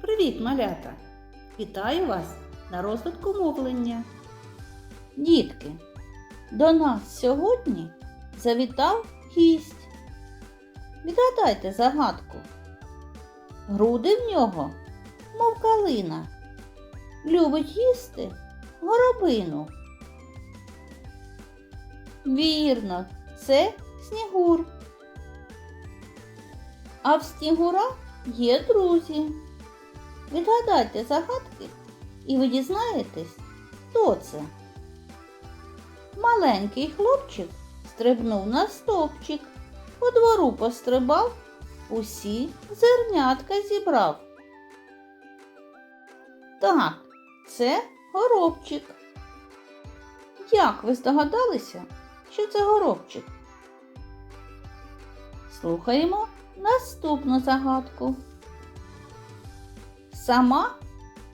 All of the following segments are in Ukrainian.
Привіт, малята! Вітаю вас на розвитку мовлення. Дітки, до нас сьогодні завітав гість. Відгадайте загадку. Груди в нього, мов калина. Любить їсти горобину. Вірно, це снігур. А в снігура є друзі. Відгадайте загадки і ви дізнаєтесь, хто це. Маленький хлопчик стрибнув на стовпчик, по двору пострибав, усі зернятка зібрав. Так, це горобчик. Як ви здогадалися, що це горобчик? Слухаємо наступну загадку. Сама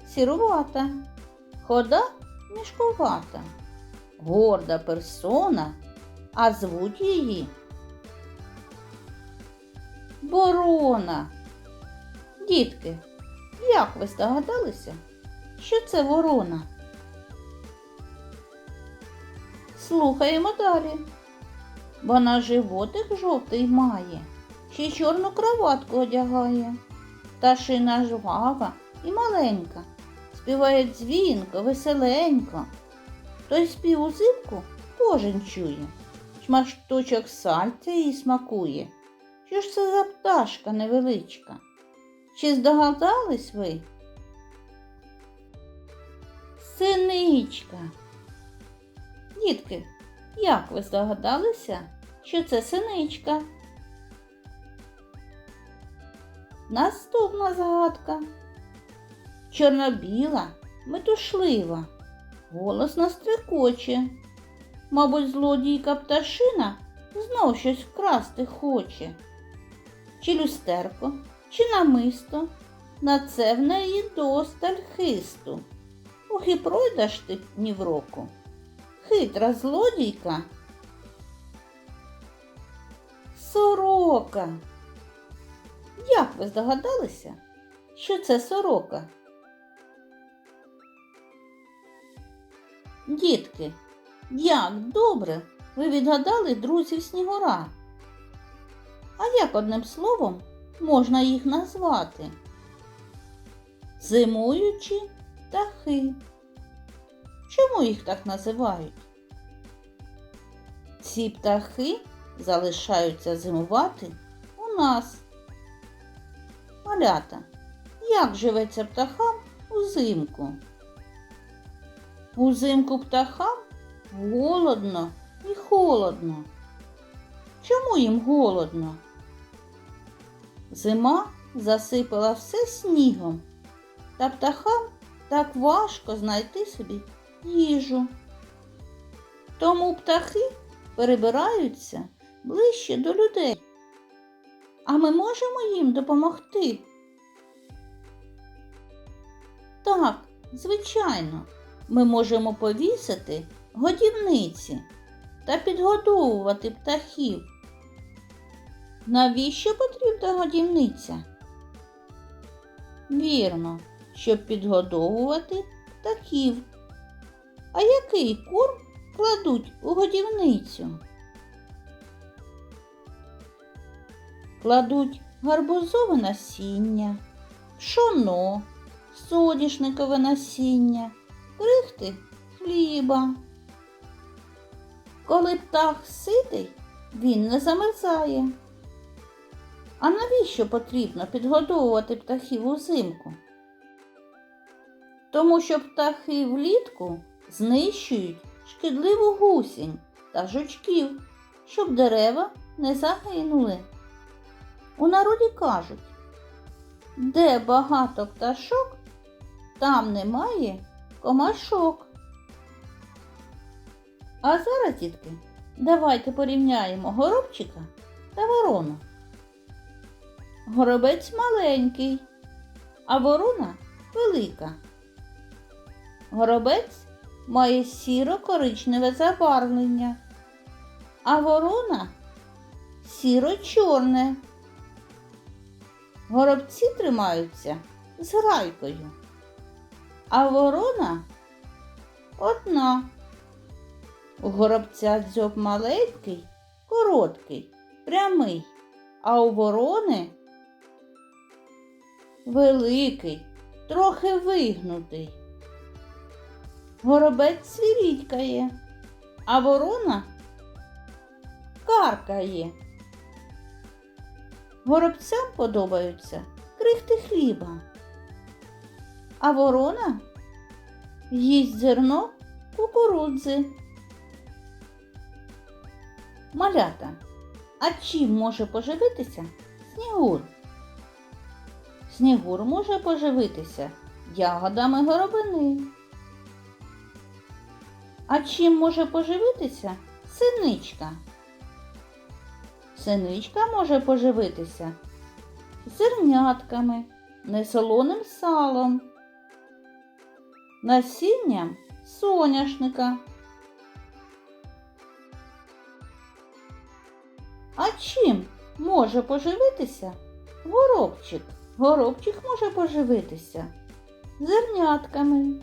сірувата, хода мішкувата, горда персона, а звуть її Ворона. Дітки, як ви здогадалися, що це ворона? Слухаємо далі. Вона животик жовтий має, ще чорну кроватку одягає. Пташина жвава і маленька, співає дзвінко, веселенько. Той спів узимку кожен чує, шматочок сальця їй смакує. Що ж це за пташка невеличка? Чи здогадались ви? Синичка. Дітки, як ви здогадалися, що це синичка? Наступна загадка. Чорно-біла, метушлива, голосно стрикоче. Мабуть, злодійка пташина знов щось вкрасти хоче. Чи люстерко, чи намисто, на це в неї досталь хисту. Ох і пройдеш ти ні в року. Хитра злодійка. Сорока. Як ви здогадалися, що це сорока? Дітки, як добре ви відгадали друзів Снігура. А як одним словом можна їх назвати? Зимуючі птахи. Чому їх так називають? Ці птахи залишаються зимувати у нас. Малята, як живеться птахам узимку? Узимку птахам голодно і холодно. Чому їм голодно? Зима засипала все снігом, та птахам так важко знайти собі їжу. Тому птахи перебираються ближче до людей. А ми можемо їм допомогти? Так, звичайно, ми можемо повісити годівниці та підгодовувати птахів. Навіщо потрібна годівниця? Вірно, щоб підгодовувати птахів. А який корм кладуть у годівницю? Кладуть гарбузове насіння, пшоно, соняшникове насіння, крихти хліба. Коли птах ситий, він не замерзає. А навіщо потрібно підгодовувати птахів узимку? Тому що птахи влітку знищують шкідливу гусінь та жучків, щоб дерева не загинули. У народі кажуть, де багато пташок, там немає комашок. А зараз, дітки, давайте порівняємо горобчика та ворону. Горобець маленький, а ворона велика. Горобець має сіро-коричневе забарвлення, а ворона сіро-чорне. Горобці тримаються з грайкою. А ворона одна. У горобця дзьоб маленький, короткий, прямий, а у ворони великий, трохи вигнутий. Горобець свірідькає, а ворона каркає. Горобцям подобаються крихти хліба, а ворона їсть зерно кукурудзи. Малята, а чим може поживитися снігур? Снігур може поживитися ягодами горобини. А чим може поживитися синичка? Синичка може поживитися зернятками, несолоним салом, насінням соняшника. А чим може поживитися горобчик? Горобчик може поживитися зернятками.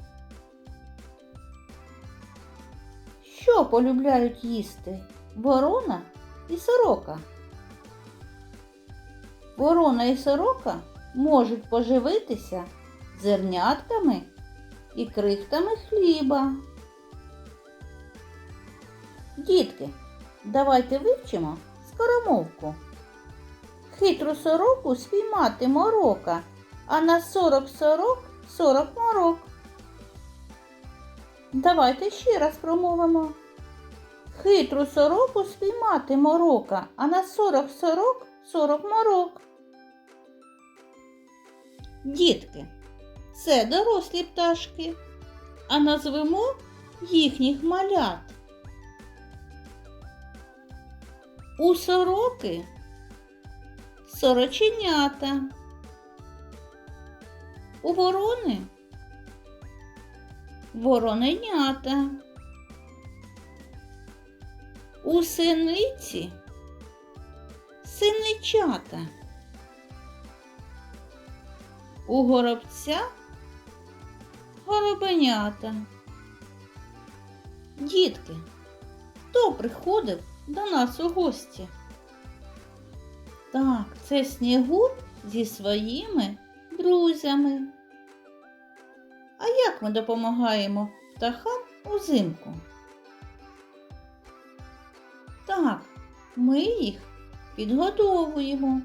Що полюбляють їсти ворона і сорока? Ворона і сорока можуть поживитися зернятками і крихтами хліба. Дітки, давайте вивчимо скоромовку. Хитру сороку спіймати морока, а на сорок сорок сорок морок. Давайте ще раз промовимо. Хитру сороку спіймати морока, а на сорок сорок сорок морок. Дітки, це дорослі пташки, а назвемо їхніх малят. У сороки сороченята. У ворони вороненята. У синиці синичата. У горобця горобенята. Дітки, хто приходив до нас у гості? Так, це Снігур зі своїми друзями. А як ми допомагаємо птахам узимку? Так, ми їх підгодовуємо.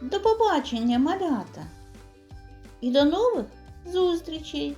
До побачення, малята! І до нових зустрічей!